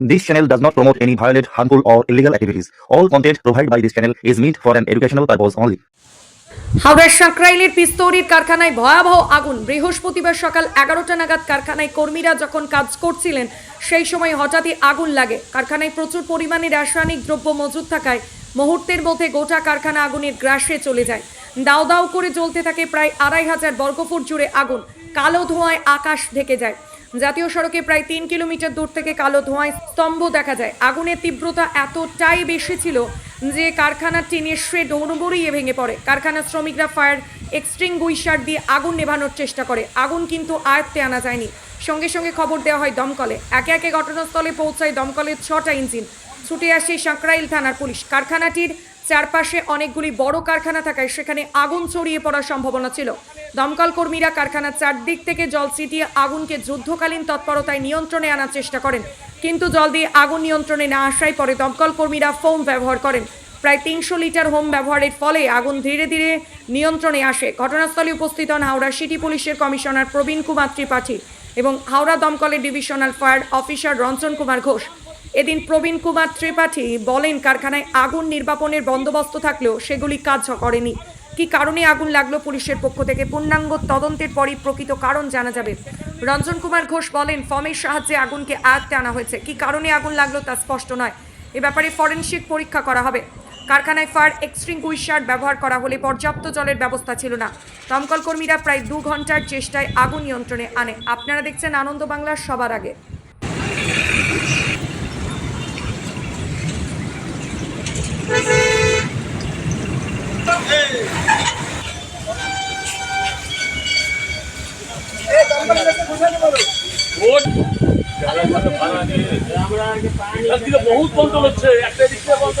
This channel does not promote any violent, harmful, or illegal activities. All content provided by this channel is meant for an educational purpose only. হাওড়ার সাঁকরাইলের পিস্তৌরির কারখানায় ভয়াবহ আগুন। বৃহস্পতিবার সকাল এগারোটা নাগাদ কারখানায় কর্মীরা যখন কাজ করছিলেন সেই সময় হঠাৎই আগুন লাগে। কারখানায় প্রচুর পরিমাণে রাসায়নিক দ্রব্য মজুদ থাকায় মুহূর্তের মধ্যে গোটা কারখানা আগুনের গ্রাসে চলে যায়। দাও দাও করে জ্বলতে থাকে প্রায় আড়াই হাজার বর্গফুট জুড়ে আগুন। কালো ধোঁয়ায় আকাশ ঢেকে যায়। জাতীয় সড়কে প্রায় তিন কিলোমিটার দূর থেকে কালো ধোঁয়ায় স্তম্ভ দেখা যায়। আগুনের তীব্রতা এতটাই বেশি ছিল যে কারখানার টিনের শ্রে ডোড়গড়িয়ে ভেঙে পড়ে। কারখানার শ্রমিকরা ফায়ার এক্সট্রিংগুইশার দিয়ে আগুন নেভানোর চেষ্টা করে। আগুন কিন্তু আয়ত্তে আনা যায়নি। সঙ্গে সঙ্গে খবর দেওয়া হয় দমকলে। একে একে ঘটনাস্থলে পৌঁছায় দমকলের ছটা ইঞ্জিন। ছুটে আসে সাঁকরাইল থানার পুলিশ। কারখানাটির চারপাশে অনেকগুলি বড় কারখানা থাকায় সেখানে আগুন ছড়িয়ে পড়ার সম্ভাবনা ছিল। দমকল কর্মীরা কারখানার চারদিক থেকে জল ছিটিয়ে আগুনকে যুদ্ধকালীন তৎপরতায় নিয়ন্ত্রণে আনার চেষ্টা করেন। কিন্তু জল দিয়ে আগুন নিয়ন্ত্রণে না আসায় পরে দমকল কর্মীরা ফোম ব্যবহার করেন। প্রায় তিনশো লিটার হোম ব্যবহারের ফলে আগুন ধীরে ধীরে নিয়ন্ত্রণে আসে। ঘটনাস্থলে উপস্থিত হন হাওড়া সিটি পুলিশের কমিশনার প্রবীণ কুমার ত্রিপাঠী এবং হাওড়া দমকলের divisional fire officer Ranjan Kumar Ghosh. এদিন প্রবীণ কুমার ত্রিপাঠী বলেন, কারখানায় আগুন নির্বাপনের বন্দোবস্ত থাকলেও সেগুলি কাজ করেনি কি কারণে আগুন লাগল পুলিশের পক্ষ থেকে? পূর্ণাঙ্গ তদন্তের পরই প্রকৃত কারণ জানা যাবে। রঞ্জন কুমার ঘোষ বলেন ফর্মের সাহায্যে আগুনকে আয়ত্তে আনা হয়েছে। কি কারণে আগুন লাগল তা স্পষ্ট নয়। এ ব্যাপারে ফরেনসিক পরীক্ষা করা হবে। কারখানায় ফায়ার এক্সট্রিংগুইশার ব্যবহার করা হলে পর্যাপ্ত জলের ব্যবস্থা ছিল না। দমকল কর্মীরা প্রায় দু ঘণ্টার চেষ্টায় আগুন নিয়ন্ত্রণে আনে। আপনারা দেখছেন আনন্দ বাংলার সবার আগে। একদিকে বহুত কন্ট্রোল হচ্ছে একটা দিক থেকে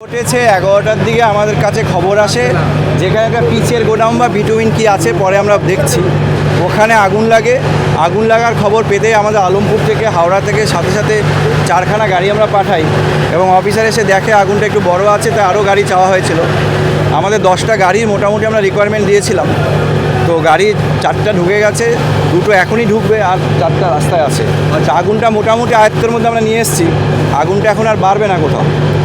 ঘটেছে এগারোটার দিকে আমাদের কাছে খবর আসে, যেখানে একটা পিচের গোডাউন বা ভিটামিন কি আছে, পরে আমরা দেখছি। ওখানে আগুন লাগে। আগুন লাগার খবর পেতে আমাদের আলমপুর থেকে, হাওড়া থেকে, সাথে সাথে চারখানা গাড়ি আমরা পাঠাই এবং অফিসার এসে দেখে আগুনটা একটু বড় আছে, তাই আরও গাড়ি চাওয়া হয়েছিল। আমাদের দশটা গাড়ির মোটামুটি আমরা রিকোয়ারমেন্ট দিয়েছিলাম। তো গাড়ি চারটা ঢুকে গেছে দুটো এখনই ঢুকবে আর চারটা রাস্তায় আছে। আচ্ছা আগুনটা মোটামুটি আয়ত্তের মধ্যে আমরা নিয়ে এসেছি আগুনটা এখন আর বাড়বে না কোথাও।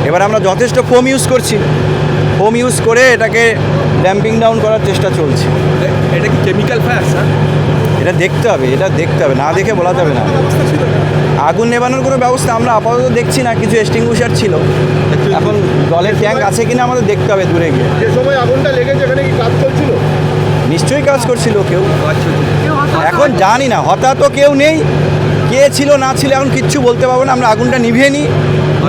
এবার আমরা যথেষ্ট ফোম ইউজ করছি। ফোম ইউজ করে এটাকে ড্যাম্পিং ডাউন করার চেষ্টা চলছে। এটা কি কেমিক্যাল ফায়ার স্যার? এটা দেখতে হবে এটা দেখতে হবে না দেখে বলা যাবে না। আগুন নেবানোর কোনো ব্যবস্থা আমরা আপাতত দেখছি না কিছু এক্সটিংগুইশার ছিল। এখন জলের ট্যাঙ্ক আছে কিনা আমাদের দেখতে হবে দূরে গিয়ে। যে সময় আগুনটা লেগেছে এখানে কি কাজ চলছিল নিশ্চয়ই কাজ করছিল কেউ? এখন জানি না হঠাৎ কেউ নেই, কে ছিল, না ছিল, এখন কিচ্ছু বলতে পারব না, আমরা আগুনটা নিভিয়ে নিই।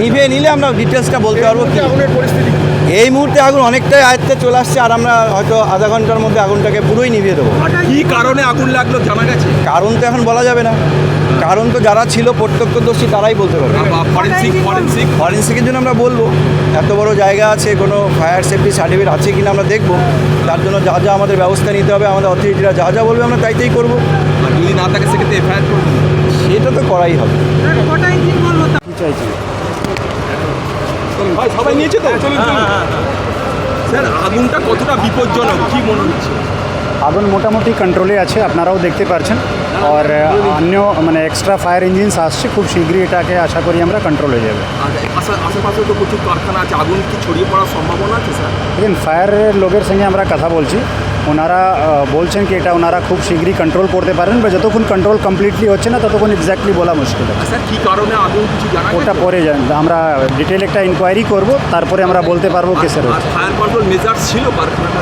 নিভিয়ে নিলে আমরা ডিটেলসটা বলতে পারব আগুনের পরিস্থিতি? এই মুহূর্তে আগুন অনেকটাই আয়ত্তে চলে আসছে আর আমরা হয়তো আধা ঘণ্টার মধ্যে আগুনটাকে পুরোই নিভিয়ে দেবো। কি কারণে আগুন লাগল জানা গেছে? কারণ তো এখন বলা যাবে না। কারণ তো যারা ছিল প্রত্যক্ষদর্শী তারাই বলতে পারবে। ফরেন্সিক ফরেন্সিক ফরেন্সিকের জন্য আমরা বলব এত বড় জায়গা আছে কোনো ফায়ার সেফটি সার্টিফিকেট আছে কিনা আমরা দেখব। তার জন্য যা যা আমাদের ব্যবস্থা নিতে হবে আমাদের অথরিটিরা যা যা বলবে আমরা তাই তাই করব যদি না থাকে সেক্ষেত্রে এফআইআর করবেন সেটা তো করাই হবে। কি চাইছি ভাই সবাই নিয়েছে তো? চলুন চলুন। স্যার আগুনটা কতটা বিপজ্জনক? কি মনে হচ্ছে? আগুন মোটামুটি কন্ট্রোলে আছে আপনারাও দেখতে পারছেন। আর অন্য মানে এক্সট্রা ফায়ার ইঞ্জিনস আসছে খুব শীঘ্রই এটাকে আশা করি আমরা কন্ট্রোল হয়ে যাবে। আশেপাশে তো প্রচুর কারখানা আছে। আগুন কি ছড়িয়ে পড়ার সম্ভাবনা আছে স্যার? দেখুন ফায়ারের লোকের সঙ্গে আমরা কথা বলছি। ওনারা বলছেন কি এটা ওনারা খুব শীঘ্রই কন্ট্রোল করতে পারেন বা যতক্ষণ কন্ট্রোল কমপ্লিটলি হচ্ছে না ততক্ষণ এক্স্যাক্টলি বলা মুশকিল স্যার কি কারণে? ওটা পরে যান আমরা ডিটেল একটা ইনকোয়ারি করব তারপরে আমরা বলতে পারব কেসের ফায়ার কন্ট্রোল মেজার ছিল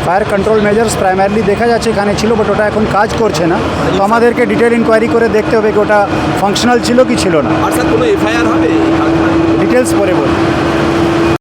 ফায়ার কন্ট্রোল মেজার্স প্রাইমারিলি দেখা যাচ্ছে এখানে ছিল বাট ওটা এখন কাজ করছে না। তো আমাদেরকে ডিটেল ইনকোয়ারি করে দেখতে হবে কি ওটা ফাংশনাল ছিল কি ছিল না। আর স্যার কোনো এফআইআর হবে ডিটেলস পরে বলব।